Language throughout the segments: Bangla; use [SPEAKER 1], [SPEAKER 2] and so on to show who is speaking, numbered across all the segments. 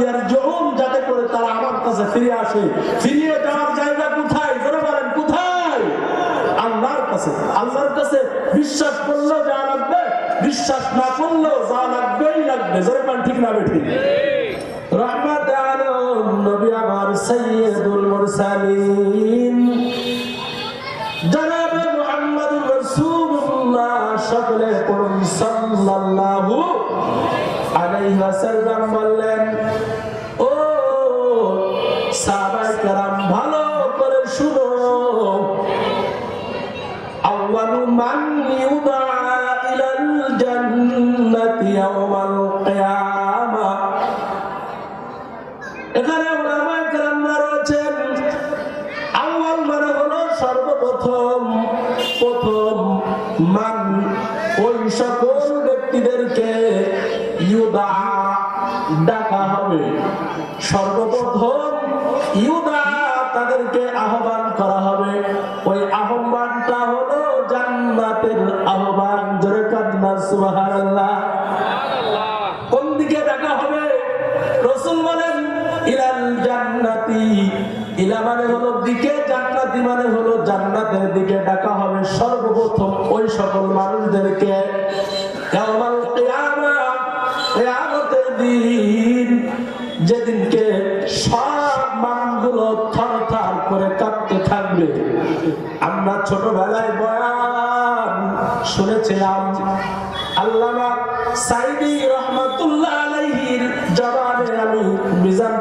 [SPEAKER 1] ইয়ারজিউন যাতে করে তারা আমার কাছে ফিরে আসে। ফিরিয়ে যাওয়ার জায়গা কোথায়? জোরে বলেন, কোথায়? আল্লাহর কাছে। আল্লাহর কাছে বিশ্বাস করলেও যা লাগবে। বিশ্বাস না করলেও যা লাগবেই লাগবে। জোরে বলেন, ঠিক না বেঠিক রহমত আলম নবী আমার সৈয়দুল মুরসালিন। জনাবে মুহাম্মদুর রাসূলুল্লাহ সকলে পড়ুন সাল্লাল্লাহু আলাইহি ওয়াসাল্লাম বললেন এখানে ওলামায়ে কেরামরা রয়েছেন। আউয়াল মানে হলো সর্বপ্রথম, প্রথম মান। ওই সকল ব্যক্তিদেরকে ইউদা ডাকা হবে। সর্বপ্রথম ইউদা তাদেরকে আহ্বান করা হবে। ওই আহ্বানটা হলো জান্নাতের আহ্বান। জোরে কান্না সুবহানাল্লাহ। কোন দিকে ডাকা হবে? রসুল বলেন জান্নাতি। ইলা মানে হলো দিকে, জান্নাতি মানে হলো জান্নাতের দিকে। ডাকা হবে সর্বপ্রথম ওই সকল মানুষদেরকে। যেদিনকে সব মানগুলো থর থর করে কাঁপতে থাকবে। আমরা ছোটবেলায় বয়ান শুনেছিলাম, আল্লামা সাইদি রহমাতুল্লাহ আলাইহির জবানে আমি মিজান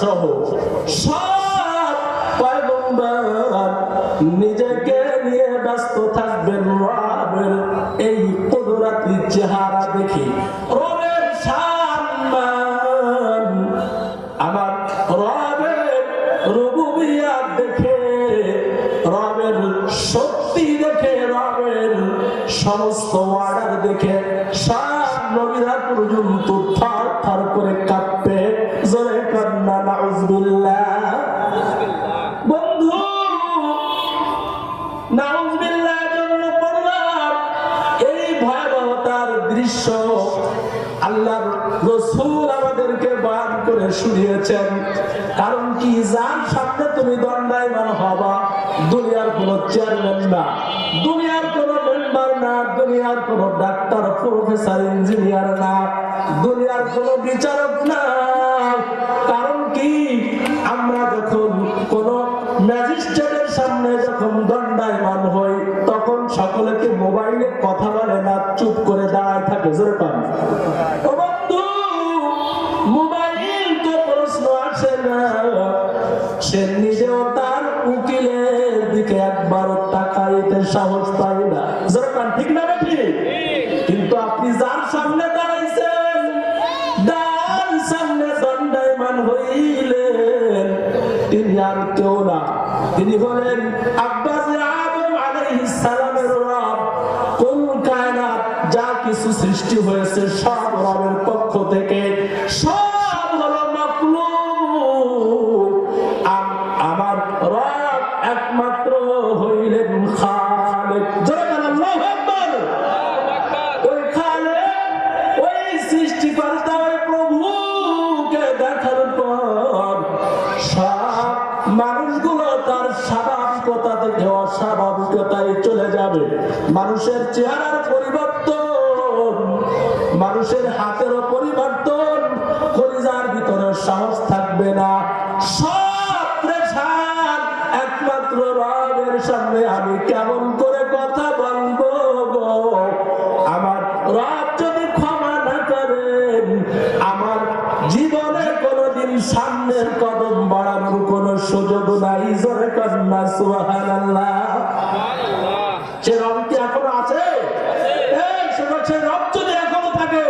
[SPEAKER 1] সহ সব পয়গম্বর নিজেকে নিয়ে ব্যস্ত থাকবেন রবের এই কুদরাতি চেহারা দেখি। রবের সম্মান আমার রবের রুবুবিয়াত দেখে, রবের শক্তি দেখে, রবের সমস্ত অর্ডার দেখে, সব নবীরা পর্যন্ত থার না। দুনিয়ার কোন মেম্বার না, দুনিয়ার কোন ডাক্তার, প্রফেসর, ইঞ্জিনিয়ার না। দুনিয়ার কোন বিচারক না। সাহস পায় না। যেরকম ঠিক না বেঠি কিন্তু আপনি যার সামনে মানুষের চেহারার পরিবর্তন, মানুষের হাতেরও পরিবর্তন, কলিজার ভিতরে সাহস থাকবে না। সব প্রেশার একমাত্র রবের সামনে আমি কেমন করে কথা বলব আমার রব যদি ক্ষমা না করেন, আমার জীবনে কোনোদিন সামনের কদম বাড়ানোর কোনো সুযোগ নাই। জোরে কন্যা সুবহানাল্লাহ সে রব কি এখনও আছে এই শোনো, সে রব যদি এখনও থাকে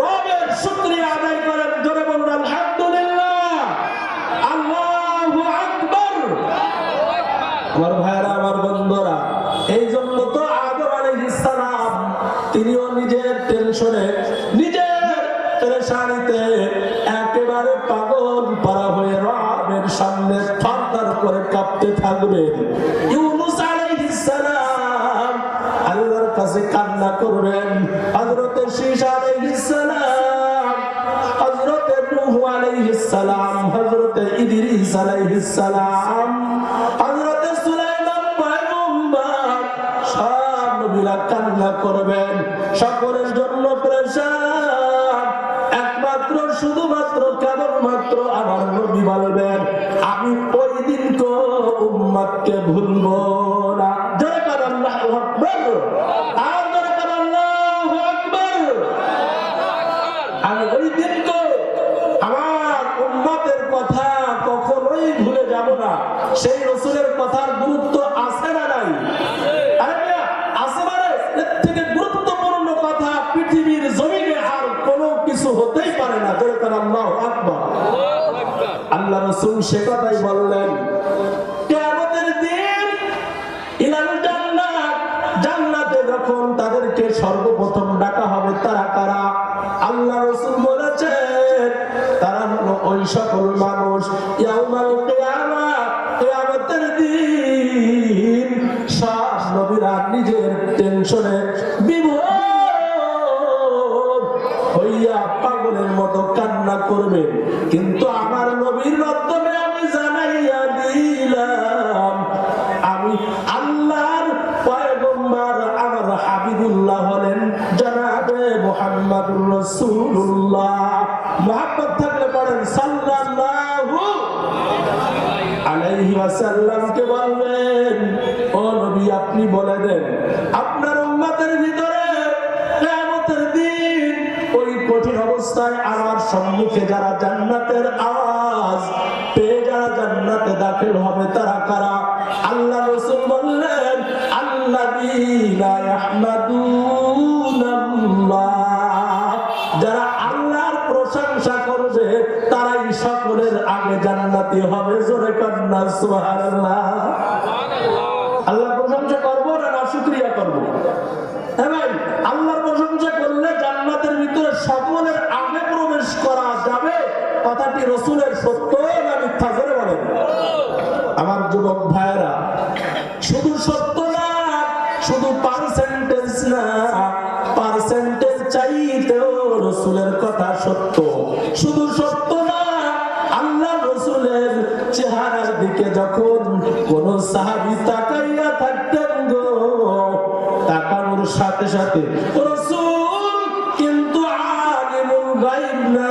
[SPEAKER 1] রবের শুকরিয়া আদায় করেন জোরে বলুন আলহামদুলিল্লাহ আল্লাহু আকবার আমার ভাইরা, আমার বন্ধুরা, এই জন্য তো আদম আলাইহিস সালাম, তিনিও নিজের টেনশনে নিজের পেরেশানিতে একেবারে পাগল পারা হয়ে সামনে করে কাঁপতে সালাম কান্না করবেন। হযরতে শীশ আলাইহিস সালাম, হযরতে নূহ আলাইহিস সালাম, হযরতে ইদ্রিস আলাইহিস কান্না করবেন। সকলের জন্য প্রেসার একমাত্র, শুধুমাত্র, কেবলমাত্র আমার নবী বলবেন, আমি ওই দিন কো উম্মতকে ভুলবো না। সেই রসুলের কথার গুরুত্ব আছে না নাই আরে মিয়া, আছে মানে এর থেকে গুরুত্বপূর্ণ কথা পৃথিবীর জমিনে আর কোনো কিছু হতেই পারে না জোরে কর আল্লাহু আকবার আল্লাহ রসুল সে কথাই বললেন। সর্বপ্রথম ডাকা হবে তারা কারা? আল্লাহ রসুল বলেছেন, তারা হলো ওই সকল মানুষ। ইয়াউমাল দিন সব নবীরা নিজের টেনশনে বিভোর পাগলের মতো কান্না করবে। কিন্তু আমার নবীর মাধ্যমে আমি জানাইয়া দিলাম, আমি আল্লাহর পয়গম্বর আমার হাবিবুল্লাহ হলেন জনাবে মুহাম্মাদুর রাসূলুল্লাহ। মুহাম্মদ থাকলে পড়েন সাল্লাল্লাহু আলাইহি ওয়াসাল্লামকে বলবেন, ও নবী, আপনি বলে দেন সম্মুখে যারা জান্নাতের আওয়াজ পেয়ে যারা জান্নাতে দাখিল হবে, তারা কারা? আল্লাহ রাসূল বললেন যারা আল্লাহর প্রশংসা করবে, তারাই সকলের আগে জান্নাতি হবে। জোরে কন্যা সুবহানাল্লাহ। আল্লাহ প্রশংসা করব না না শুকরিয়া করব হ্যাঁ ভাই আল্লাহর প্রশংসা করলে জান্নাতের ভিতরে সকলের আগে প্রবেশ করা যাবে কথাটি রসুলের সত্য না মিথ্যা করে বলেন। আমার যুবক ভাইরা শুধু সত্য না, শুধু পার্সেন্টেজ না পার্সেন্টেজ চাইতেও রসুলের কথা সত্য। শুধু সত্য না, আল্লাহ রসুলের চেহারার দিকে যখন কোন সাহাবি তাকাইয়া থাকতেন গো, তাকানোর সাথে সাথে, রসুল কিন্তু আলিমুল গাইব না।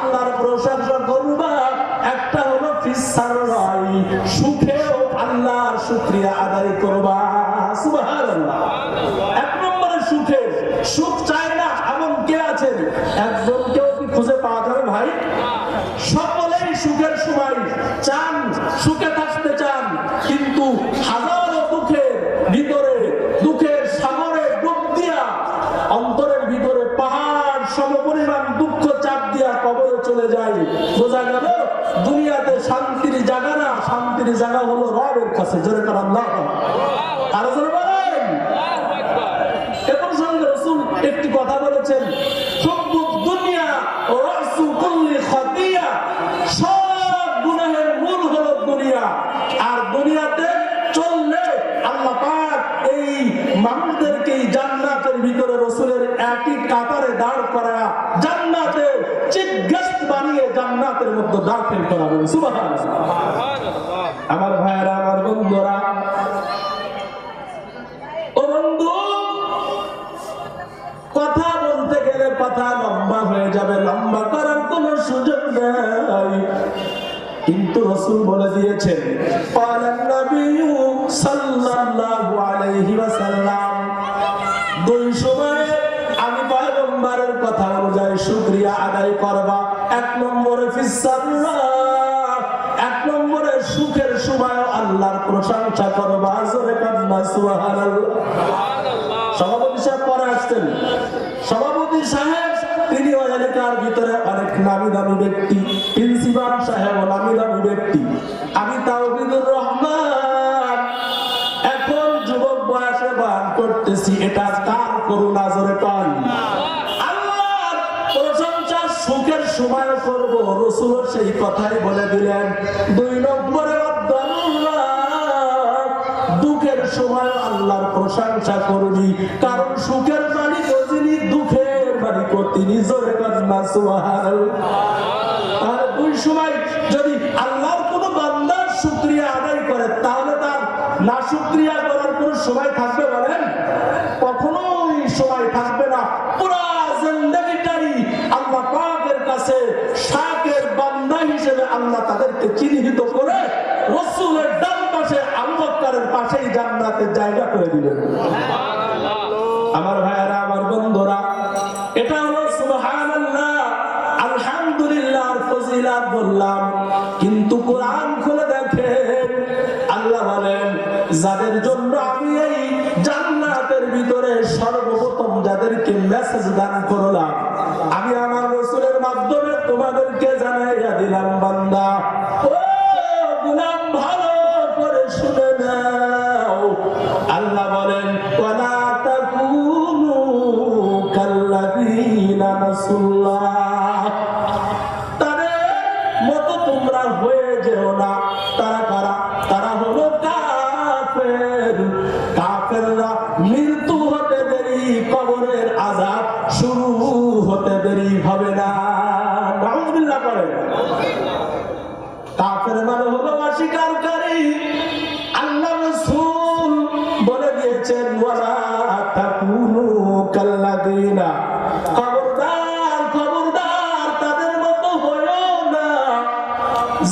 [SPEAKER 1] কাছে জোরে কর আল্লাহ আরও জোরে বলেন। এ প্রসঙ্গে রসুল একটি কথা বলেছেন দুনিয়া ও রাসু কুল্লি খাতিয়া। সব গুনাহের মূল হলো দুনিয়া। আর দুনিয়াতে চললে আল্লাহ পাক এই মানুষদেরকে জান্নাতের ভিতরে রসুলের একই কাতারে দাঁড় জান্নাতে বানিয়ে জান্নাতের মধ্যে দাখিল সুবহানাল্লাহ। আমার ভাইয়েরা কিন্তু রসুল বলে দিয়েছেন পালান নবিয়্যু সাল্লাল্লাহু আলাইহি ওয়াসাল্লাম। দুই সময়ে আমি পয়গম্বরের কথা অনুযায়ী শুকরিয়া আদায় করবা। এক নম্বরে ফিসাল্লাহ এক নম্বরে সুখের সময় আল্লাহর প্রশংসা করবা। জোরে কান্না সুবহানাল্লাহ। সভাপতি সাহেব পরে আসতেন সভাপতি সাহেব তিনি ভিতরে অনেক নামি দামি ব্যক্তি। প্রিন্সিপাল সাহেব নামি দামি ব্যক্তি। আমি তাওবিদুর রহমান। এখন যুবক বয়সে বান করতেছি, এটা কার করুণা জোরে পান সুখের সময় করব, রসুল সেই কথাই বলে দিলেন। দুই নম্বরে প্রশংসা কারণ সুখের তিনি জোরে আর দুই সময় যদি আল্লাহর কোনো বান্দার শুকরিয়া আদায় করে, তাহলে তার না শুকরিয়া করার কোনো সময় থাকবে বলেন? কখনোই সময় থাকবে না। পুরা জিন্দেগিটাই কাছে শাকের বান্দা হিসেবে আল্লাহ তাদেরকে চিহ্নিত করে রসুলের ডান পাশে আবু বকরের পাশেই জান্নাতে জায়গা করে দিবেন মাধ্যমে তোমাদেরকে জানাইয়া দিলাম বান্দা। ও গুলাম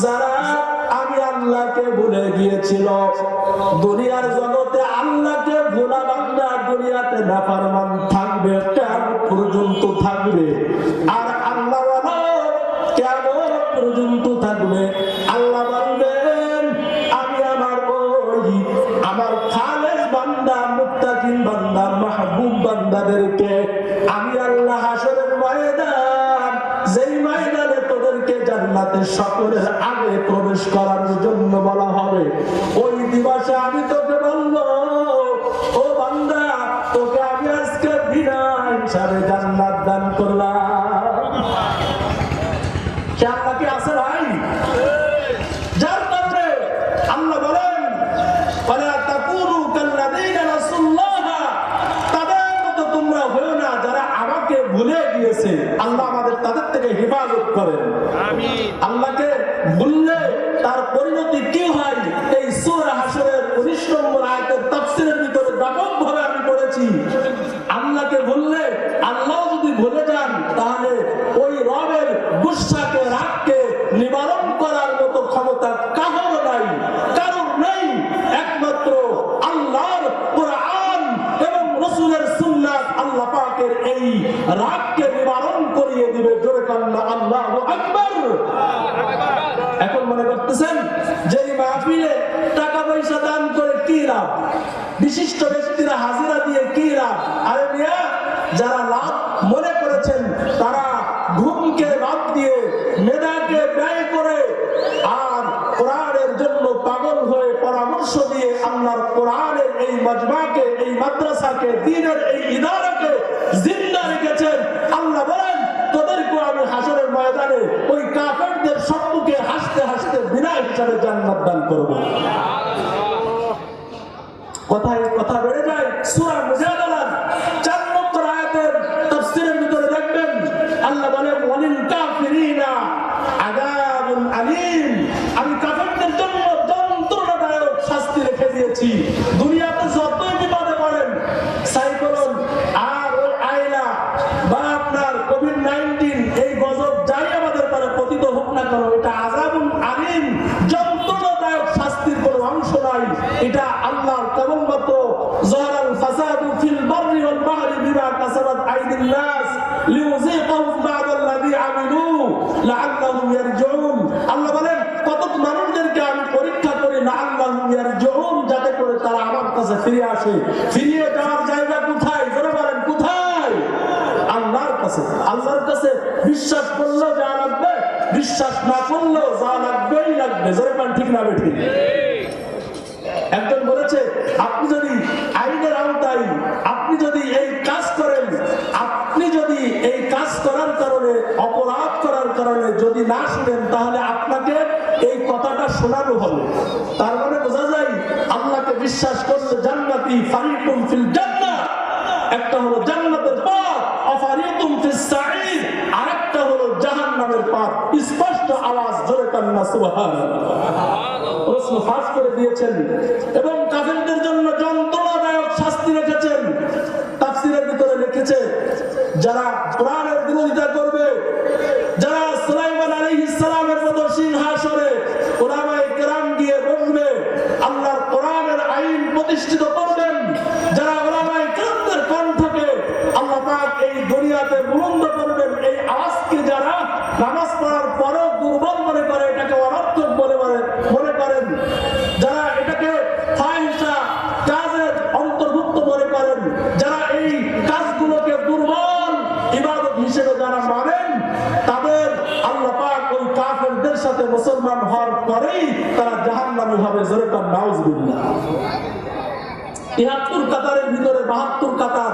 [SPEAKER 1] যারা আমি আল্লাহকে ভুলে গিয়েছিল, দুনিয়ার জগতে আল্লাহকে ভোলা বান্দা দুনিয়াতে নাফরমান থাকবে কেমন পর্যন্ত থাকবে। আর আল্লাহ কেমন পর্যন্ত থাকবে। জান্নাতের সকলের আগে প্রবেশ করার জন্য বলা হবে। ওই দিবসে আমি তোকে বিশিষ্ট ব্যক্তিরা হাজিরা দিয়ে কি লাভ? আরে মিয়া, যারা লাভ মনে করেছেন, তারা ঘুমকে বাদ দিয়ে মেধাকে ব্যয় করে আর কোরআনের জন্য পাগল হয়ে পরামর্শ দিয়ে আল্লাহর কোরআনের এই মজমাকে, এই মাদ্রাসাকে, দিনের এই ইদারাকে জিন্দা রেখেছেন। আল্লাহ বলেন, তোদেরকে আমি হাসরের ময়দানে ওই কাপড়দের সম্মুখে হাসতে হাসতে বিনা হিসাবে জান্নাত দান করব। কথায় কথা বেড়ে যায় সূরা মুজাদালার চার নম্বর আয়াতের তাফসীরের ভিতরে দেখবেন আল্লাহ বলেন ওয়ালিল কাফিরিনা আযাবুন আলীম আমি কাফেরদের জন্য যন্ত্রণাদায়ক শাস্তি রেখে দিয়েছি দুনিয়াতে যতই বিপদে পড়েন সাইক্লোন আর ওই আয়লা বা আপনার লিউযীকাহুম বা'দাল্লাযী আমিলু লাআল্লাহুম ইয়ারজিউন আল্লাহ বলেন কত মানুষদেরকে আমি পরীক্ষা করি যাতে করে তারা আমার কাছে ফিরে আসে। ফিরিয়ে যাওয়ার জায়গা কোথায়? জোরে বলেন, কোথায়? আল্লাহর কাছে। আল্লাহর কাছে বিশ্বাস করলেও যা লাগবে। বিশ্বাস না করলেও যা লাগবেই লাগবে। জোরে পান ঠিক না বেঠিক? একজন বলেছে, আপনি যদি আইনের আওতায়, আপনি যদি এই কাজ করেন, আপনি যদি এই কাজ করার কারণে কারণে যদি না শুনেন, তাহলে আপনাকে এই কথাটা শোনানো হবে। তার মানে বোঝা যায়, আল্লাহকে বিশ্বাস করলে জান্নাতি ফারিকুম ফিল জান্নাহ। একটা হলো জান্নাতের পথ ফিস সাঈদ। আরেকটা হলো জাহান্নামের পথ। স্পষ্ট আওয়াজ, জোরে কান্না, সুবহানাল্লাহ। প্রশ্ন ফাঁস করে দিয়েছেন। এবং কাফেরদের জন্য যন্ত্রণাদায়ক শাস্তি রেখেছেন। তাফসিরের ভিতরে লিখেছে, যারা নামাজ পড়ার পরেও দুর্বল মনে করে, এটাকে অনর্থক বলে মনে- করেন। যারা এটাকে কাজের অন্তর্ভুক্ত মনে করেন, যারা এই কাজগুলোকে দুর্বল ইবাদত হিসেবে যারা মানেন, তাদের আল্লাহ পাক ওই কাফেরদের সাথে মুসলমান হওয়ার পরেই তারা জাহান্নামী হবে, জোরে কান, নাউজুবিল্লাহ। তিহাত্তর কাতারের ভিতরে বাহাত্তর কাতার।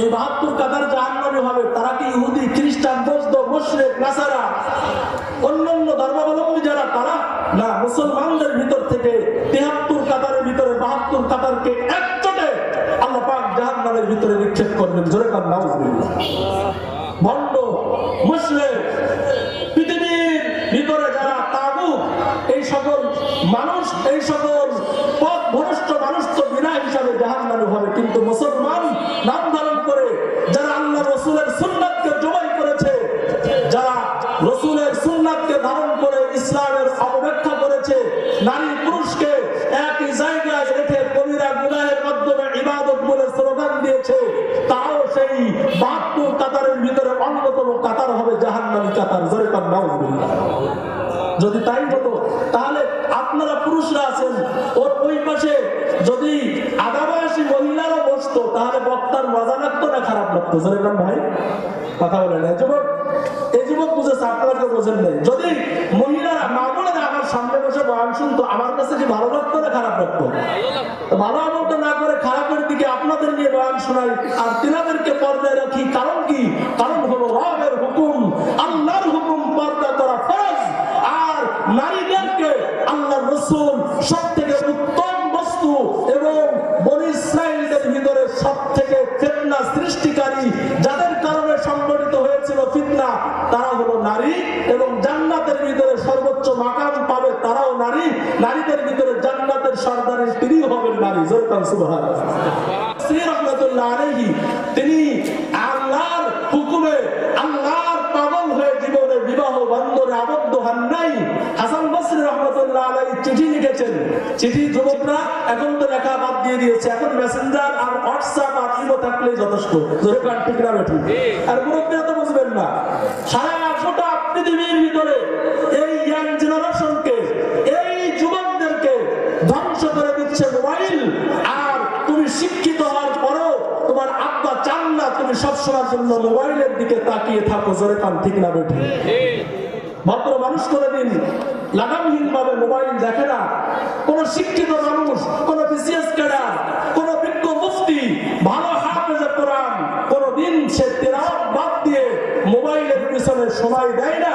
[SPEAKER 1] এই বাহাত্তর কাতার জাহান্নামী হবে, তারা কি ইহুদি, খ্রিস্টান বৌদ্ধ মুশরিক, নাসারা, অন্যান্য ধর্মাবলম্বী যারা, তারা? না, মুসলমানদের ভিতর থেকে তিহাত্তর কাতারের ভিতরে বাহাত্তর কাতারকে একচোটে আল্লাহ পাক জাহান্নামের ভিতরে নিক্ষেপ করবেন। জোরে কান, নাউজুবিল্লাহ। ভণ্ড মুসলিম পৃথিবীর ভিতরে যারা তাগুত, এই সকল মানুষ, এই সকল পথ ভ্রষ্ট মানুষ তো বিনা হিসাবে জাহান্নামে হবে, কিন্তু মুসলমান জাহান্নামী কাতার জোরে কান নাউজুবিল্লাহ যদি তাই হতো, তাহলে আপনারা পুরুষরা আছেন, ওর ওই পাশে যদি আগাবাসী মহিলারা বসতো, তাহলে বক্তার মজা লাগতো না, খারাপ লাগতো। জোরে কান ভাই, কথা বলেন এই যুবক এই যুবক বুঝেছে, আপনারা কেউ বোঝেন নাই। যদি মহিলারা, মা বোনেরা আমার সামনে বসে বয়ান শুনতো, আমার কাছে কি ভালো লাগতো না খারাপ লাগতো? ভালো আমলটা না করে খারাপের দিকে আপনাদের নিয়ে বয়ান শোনাই, আর তিনাদেরকে পর্দায় রাখি। কারণ কি? কারণ হলো রবের রহমতুল্লাহ তিনি আল্লাহর হুকুমে আল্লাহর পাগল হয়ে জীবনে বিবাহ বন্ধনে আবদ্ধ হন নাই। হাসান বসরি রহমতুল্লাহ চিঠি লিখেছেন। চিঠি যুবকরা এখন তো লেখা বাদ দিয়ে দিয়েছে। এখন মেসেঞ্জার আর হোয়াটসঅ্যাপ আর ইমো যথেষ্ট। ঠিক আর তো বুঝবেন না। সারা গোটা পৃথিবীর ভিতরে এই ইয়াং জেনারেশনকে এই যুবকদেরকে ধ্বংস করে দিচ্ছে মোবাইল আর তুমি শিক্ষিত হওয়ার পরও তোমার আব্বা চান না তুমি সবসময়ের জন্য মোবাইলের দিকে তাকিয়ে থাকো, জোরে কান, ঠিক না বেঠে? ভদ্র মানুষ করে দিন লাগামহীন ভাবে মোবাইল দেখে না। কোন শিক্ষিত মানুষ, কোন বিসিএস ক্যাডার, কোন বিজ্ঞ মুফতি, ভালো হাফেজে কোরআন, কোনদিন সে তেরাওয়াত বাদ দিয়ে মোবাইলের পিছনে সময় দেয় না।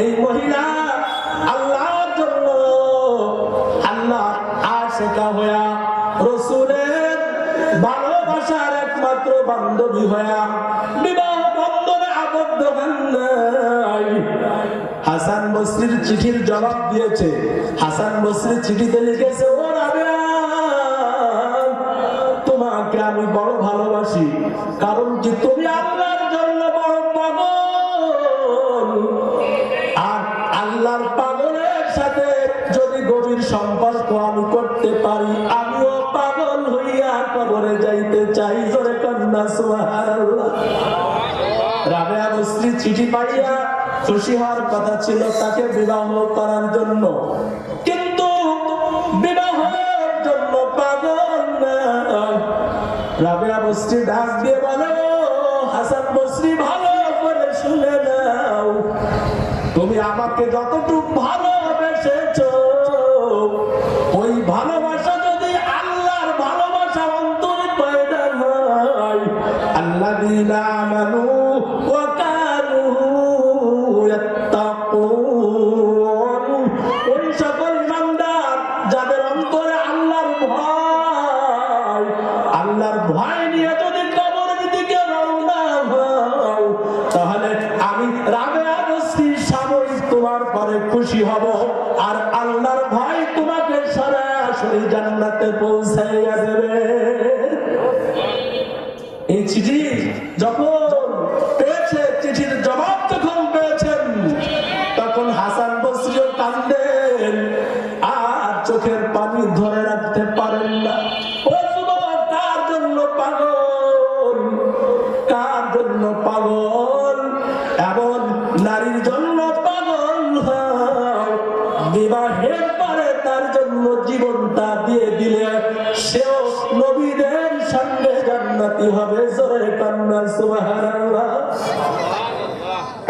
[SPEAKER 1] এই মহিলা আল্লাহর জন্য আল্লাহ আশেকা হইয়া, রসুলের ভালোবাসার একমাত্র বান্ধবী হয়া বিবাহ বন্ধনে আবদ্ধ হন হাসান বসরির চিঠির জবাব দিয়েছে। হাসান বসরির চিঠিতে লিখেছে, ও তোমাকে আমি বড় ভালোবাসি। কারণ কি তুমি চিঠি পাঠিয়া খুশি হওয়ার কথা ছিল তাকে বিবাহ করার জন্য।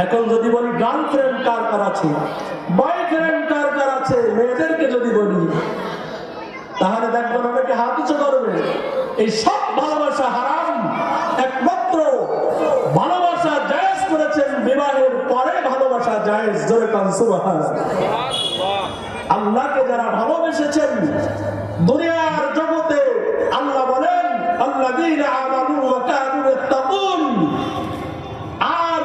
[SPEAKER 1] এখন যদি বলি গার্লফ্রেন্ড কার কার আছে? বয়ফ্রেন্ড কার কার আছে? মেয়েদেরকে যদি বলি, তাহলে দেখবেন অনেকে হাত উঁচু করবে, এই সব ভালোবাসা হারাম। একমাত্র ভালোবাসা জায়েজ করেছেন বিবাহের পরে ভালোবাসা জায়েজ। জোরে কান, সুবহানাল্লাহ। আল্লাহকে যারা ভালোবেসেছেন, দুনিয়ার জগতে আল্লাহ বলেন, আল্লাযীনা আমানু ওয়া কানু ইয়াত্তাকুন আর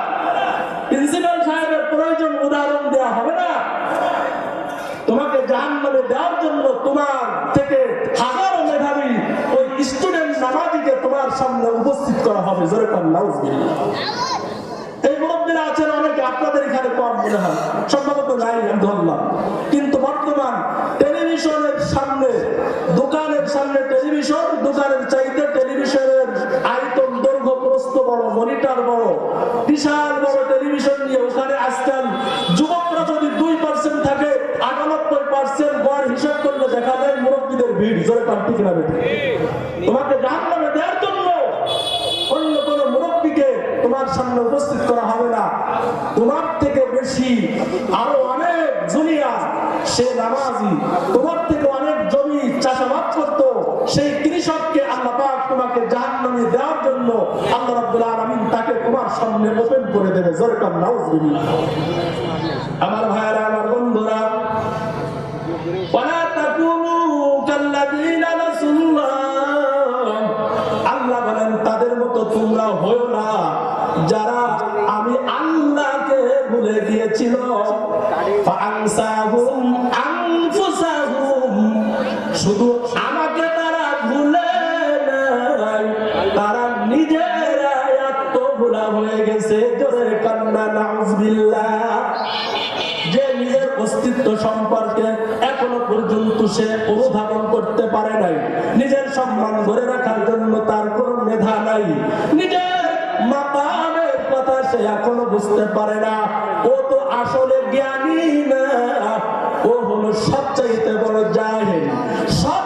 [SPEAKER 1] উদাহরণ দেওয়া হবে না। তোমাকে জাহান্নামে দেওয়ার জন্য তোমার থেকে হাজারো মেধাবী ওই স্টুডেন্ট নামাজিকে তোমার সামনে উপস্থিত করা হবে। জোরে এই মুরব্বীরা আছেন, অনেকে আপনাদের এখানে কম মনে হয়। সম্ভবত নাই, আমি ধরলাম। জোরে পান ঠিক না? তোমাকে জাহান্নামে দেওয়ার জন্য অন্য কোন মুরব্বীকে তোমার সামনে উপস্থিত করা হবে না। তোমার থেকে বেশি আরও অনেক জুনিয়া, সে নামাজি, তোমার থেকে অনেক জমি চাষাবাদ করতো, সেই কৃষককে আল্লাহ পাক তোমাকে জাহান্নামে দেওয়ার জন্য আল্লাহ রাব্বুল আলামিন তাকে তোমার সামনে ওপেন করে দেবে। জোরে কান, নাউজুবিল্লাহ। আমার ভাইয়েরা, আমার বন্ধুরা আল্লাহ বলেন, তাদের মতো তোমরা হয়েও না। যারা আমি আল্লাহকে ভুলে গিয়েছিল শুধু আমাকে তারা ভুলে তারা নিজেরাই আত্মভুলা হয়ে গেছে, জোরে কান্না যে নিজের অস্তিত্ব সম্পর্কে কিন্তু সে অনুধাবন করতে পারে নাই। নিজের সম্মান ধরে রাখার জন্য তার কোনো মেধা নাই। নিজের মাকামের কথা সে এখনও বুঝতে পারে না। ও তো আসলে জ্ঞানী না। ও হলো সবচাইতে বড় যায় সব